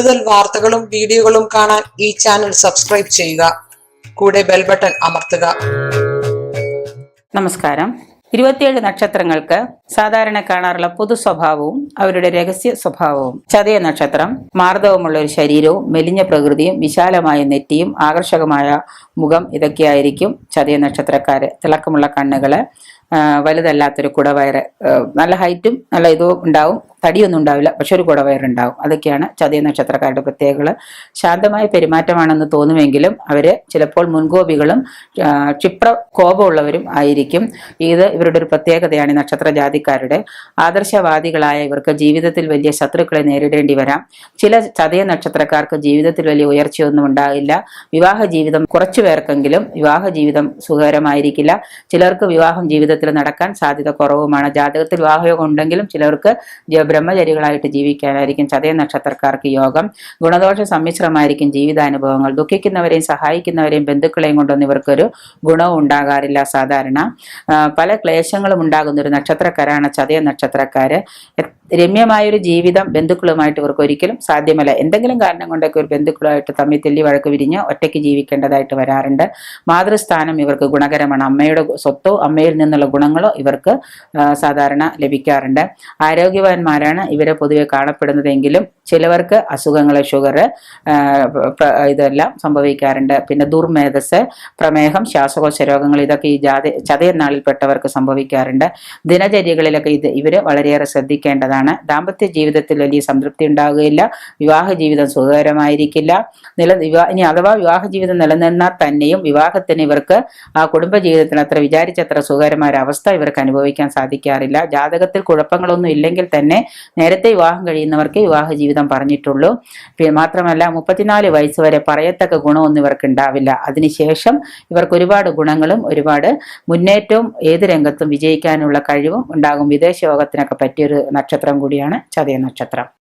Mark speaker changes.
Speaker 1: കൂടുതൽ വാർത്തകളും വീഡിയോകളും കാണാൻ ഈ ചാനൽ സബ്സ്ക്രൈബ് ചെയ്യുക. കൂടെ ബെൽ ബട്ടൺ അമർത്തുക.
Speaker 2: നമസ്കാരം. ഇരുപത്തിയേഴ് നക്ഷത്രങ്ങൾക്ക് സാധാരണ കാണാറുള്ള പൊതു സ്വഭാവവും അവരുടെ രഹസ്യ സ്വഭാവവും. ചതയ നക്ഷത്രം മാർദ്ദവമുള്ള ഒരു ശരീരവും മെലിഞ്ഞ പ്രകൃതിയും വിശാലമായ നെറ്റിയും ആകർഷകമായ മുഖം ഇതൊക്കെയായിരിക്കും ചതയ നക്ഷത്രക്കാര്. തിളക്കമുള്ള കണ്ണുകൾ വലുതല്ലാത്തൊരു കുടവയറ് നല്ല ഹൈറ്റും നല്ല ഇതും ഉണ്ടാവും. തടിയൊന്നും ഉണ്ടാവില്ല പക്ഷെ ഒരു കുടവയറുണ്ടാവും അതൊക്കെയാണ് ചതയ നക്ഷത്രക്കാരുടെ പ്രത്യേകതകൾ. ശാന്തമായ പെരുമാറ്റമാണെന്ന് തോന്നുമെങ്കിലും അവർ ചിലപ്പോൾ മുൻകോപികളും ക്ഷിപ്ര കോപമുള്ളവരും ആയിരിക്കും. ഇത് ഇവരുടെ ഒരു പ്രത്യേകതയാണ് നക്ഷത്ര ജാതിക്കാരുടെ ആദർശവാദികളായ ഇവർക്ക് ജീവിതത്തിൽ വലിയ ശത്രുക്കളെ നേരിടേണ്ടി വരാം. ചില ചതയ നക്ഷത്രക്കാർക്ക് ജീവിതത്തിൽ വലിയ ഉയർച്ചയൊന്നും ഉണ്ടാകില്ല. വിവാഹ ജീവിതം കുറച്ചു പേർക്കെങ്കിലും വിവാഹ ജീവിതം സുഖകരമായിരിക്കില്ല. ചിലർക്ക് വിവാഹം ജീവിതത്തിൽ നടക്കാൻ സാധ്യത കുറവുമാണ്. ജാതകത്തിൽ വിവാഹയോഗം ഉണ്ടെങ്കിലും ചിലർക്ക് ബ്രഹ്മചരികളായിട്ട് ജീവിക്കാനായിരിക്കും ചതയ നക്ഷത്രക്കാർക്ക് യോഗം. ഗുണദോഷ സമ്മിശ്രമായിരിക്കും ജീവിതാനുഭവങ്ങൾ. ദുഃഖിക്കുന്നവരെയും സഹായിക്കുന്നവരെയും ബന്ധുക്കളെയും കൊണ്ടൊന്നും ഇവർക്കൊരു ഗുണവും ഉണ്ടാകാറില്ല സാധാരണ. പല ക്ലേശങ്ങളും ഉണ്ടാകുന്ന ഒരു നക്ഷത്രക്കാരാണ് ചതയ നക്ഷത്രക്കാര്. രമ്യമായൊരു ജീവിതം ബന്ധുക്കളുമായിട്ട് ഇവർക്ക് ഒരിക്കലും സാധ്യമല്ല. എന്തെങ്കിലും കാരണം കൊണ്ടൊക്കെ ഒരു ബന്ധുക്കളുമായിട്ട് തമ്മിൽ തെല്ലി വഴക്ക് വിരിഞ്ഞ് ഒറ്റയ്ക്ക് ജീവിക്കേണ്ടതായിട്ട് വരാറുണ്ട്. മാതൃസ്ഥാനം ഇവർക്ക് ഗുണകരമാണ്. അമ്മയുടെ സ്വത്തോ അമ്മയിൽ നിന്നുള്ള ഗുണങ്ങളോ ഇവർക്ക് സാധാരണ ലഭിക്കാറുണ്ട്. ആരോഗ്യവാന്മാരാണ് ഇവരെ പൊതുവെ കാണപ്പെടുന്നതെങ്കിലും ചിലവർക്ക് അസുഖങ്ങൾ ഷുഗർ ഇതെല്ലാം സംഭവിക്കാറുണ്ട്. പിന്നെ ദുർമേധസ് പ്രമേഹം ശ്വാസകോശ രോഗങ്ങൾ ഇതൊക്കെ ഈ ജാതി ചതയനാളിൽപ്പെട്ടവർക്ക് സംഭവിക്കാറുണ്ട്. ദിനചര്യകളിലൊക്കെ ഇത് ഇവർ വളരെയേറെ ശ്രദ്ധിക്കേണ്ടതാണ്. ദാമ്പത്യ ജീവിതത്തിൽ വലിയ സംതൃപ്തി ഉണ്ടാകുകയില്ല വിവാഹ ജീവിതം സുഖകരമായിരിക്കില്ല. നില ഇനി അഥവാ വിവാഹ ജീവിതം നിലനിന്നാൽ തന്നെയും വിവാഹത്തിന് ഇവർക്ക് ആ കുടുംബ ജീവിതത്തിന് അത്ര വിചാരിച്ചത്ര സുഖകരമായ അവസ്ഥ ഇവർക്ക് അനുഭവിക്കാൻ സാധിക്കാറില്ല. ജാതകത്തിൽ കുഴപ്പങ്ങളൊന്നും ഇല്ലെങ്കിൽ തന്നെ നേരത്തെ വിവാഹം കഴിയുന്നവർക്ക് വിവാഹ ജീവിതം പറഞ്ഞിട്ടുള്ളൂ. പിന്നെ മാത്രമല്ല മുപ്പത്തിനാല് വയസ്സ് വരെ പറയത്തക്ക ഗുണമൊന്നും ഇവർക്ക് ഉണ്ടാവില്ല. അതിനുശേഷം ഇവർക്ക് ഒരുപാട് ഗുണങ്ങളും ഒരുപാട് മുന്നേറ്റവും ഏത് രംഗത്തും വിജയിക്കാനുള്ള കഴിവും ഉണ്ടാകും. വിദേശ യോഗത്തിനൊക്കെ പറ്റിയൊരു നക്ഷത്രം കൂടിയാണ് ചതയ നക്ഷത്രം.